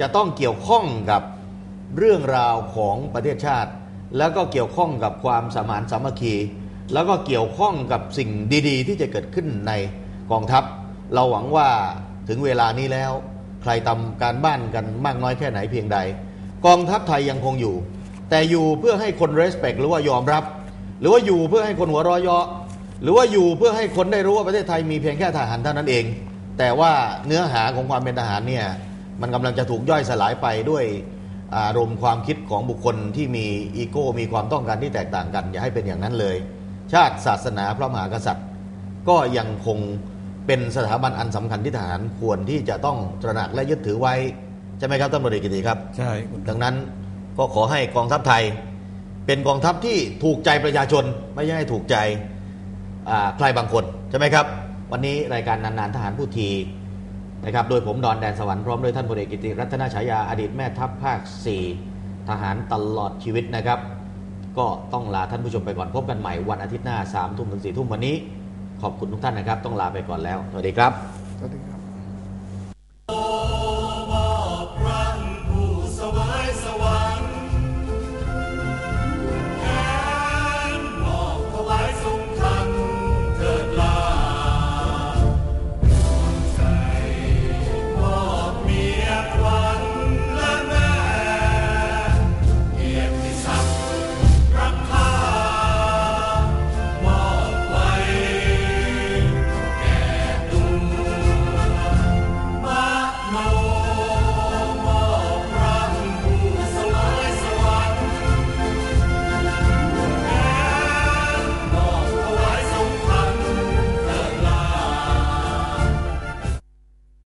จะต้องเกี่ยวข้องกับเรื่องราวของประเทศชาติ แล้วก็เกี่ยวข้องกับความสมานสามัคคี แล้วก็เกี่ยวข้องกับสิ่งดี ๆ ที่จะเกิดขึ้นในกองทัพ เราหวังว่าถึงเวลานี้แล้ว ใครทำการบ้านกันมากน้อยแค่ไหนเพียงใด กองทัพไทยยังคงอยู่ แต่อยู่เพื่อให้คน respect หรือว่ายอมรับ หรือว่าอยู่เพื่อให้คนหัวเรอยเยาะหรือว่าอยู่เพื่อให้คนได้รู้ว่าประเทศไทยมีเพียงแค่ทหารเท่านั้นเอง แต่ว่าเนื้อหาของความเป็นทหารเนี่ย มันกำลังจะถูกย่อยสลายไปด้วยอารมณ์ความคิดของบุคคลที่มีอีโก้มีความต้องการที่แตกต่างกัน อย่าให้เป็นอย่างนั้นเลย ชาติศาสนาพระมหากษัตริย์ ก็ยังคงเป็นสถาบันอันสำคัญที่ทหารควรที่จะต้องตระหนักและยึดถือไว้ ใช่ไหมครับท่านบริกิติครับ ใช่คุณดังนั้นก็ขอให้กองทัพไทย เป็นกองทัพที่ถูกใจประชาชนไม่ใช่ให้ถูกใจอ่าใครบางคน ใช่ไหมครับ วันนี้รายการนานๆทหารผู้ที นะครับ โดยผมดอนแดนสวรรค์พร้อมด้วยท่านพลเอกกิติรัตนฉายาอดีตแม่ทัพภาค 4 ทหารตลอดชีวิตนะครับ ก็ต้องลาท่านผู้ชมไปก่อนพบกันใหม่วันอาทิตย์หน้า3ามทุ่มถึงสี่ทุ่มวันนี้ ขอบคุณทุกท่านนะครับ ต้องลาไปก่อนแล้ว สวัสดีครับสวัสดีครับ